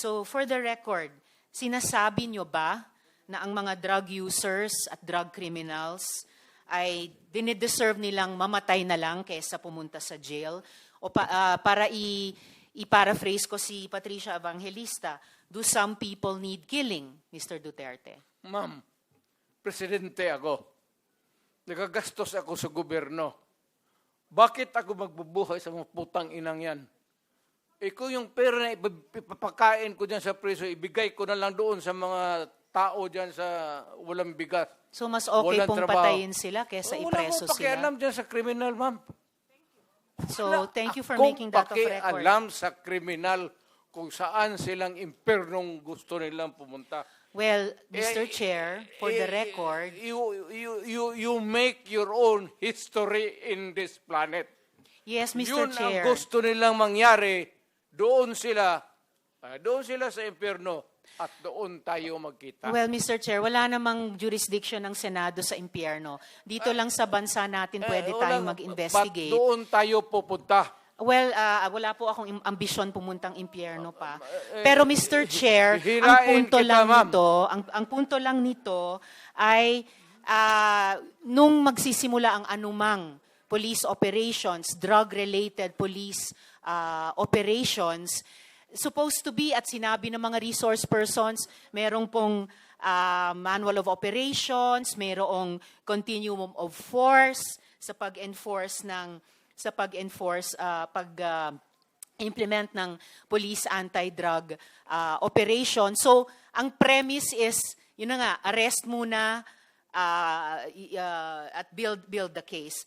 So for the record, sinasabi nyo ba na ang mga drug users at drug criminals ay dinideserve nilang mamatay na lang kaysa pumunta sa jail? O pa- ah, para i- i-paraphrase ko si Patricia Evangelista, do some people need killing, Mr. Duterte? Ma'am, presidente ako. Nagagastos ako sa gobyerno. Bakit ako magbubuhay sa mga putang inang yan? Ikaw yung pera na ipap- ipapakain ko dyan sa preso, ibigay ko na lang doon sa mga tao dyan sa walang bigas. So mas okay Walang pong trabaho. patayin sila kaysa Wala ipreso akong pakialam sila. dyan sa kriminal, ma'am. So thank you for making that of record. pakialam sa kriminal kung saan silang impernong gusto nilang pumunta. Well, Mr. Eh, Chair, for the eh, record, you, you, you, you make your own history in this planet. yes, Mr. Yun Chair. ang gusto nilang mangyari. Doon sila, ah, doon sila sa impyerno at doon tayo magkita. Well, Mr. Chair, wala namang jurisdiction ng Senado sa impyerno. Dito lang sa bansa natin pwede Eh, tayong mag-investigate. But doon tayo pupunta. Well, ah, wala po akong ambisyon pumuntang impyerno pa. Pero Mr. Chair, ang punto kita, lang nito, ang, ang punto lang nito ay ah, nung magsisimula ang anumang police operations, drug-related police ah, operations, supposed to be at sinabi ng mga resource persons, merong pong ah, manual of operations, merong continuum of force sa pag-enforce ng sa pag-enforce ah, pag ah, implement ng police anti-drug ah, operation. So, ang premise is, yun na nga, arrest muna i- ah, at build build the case.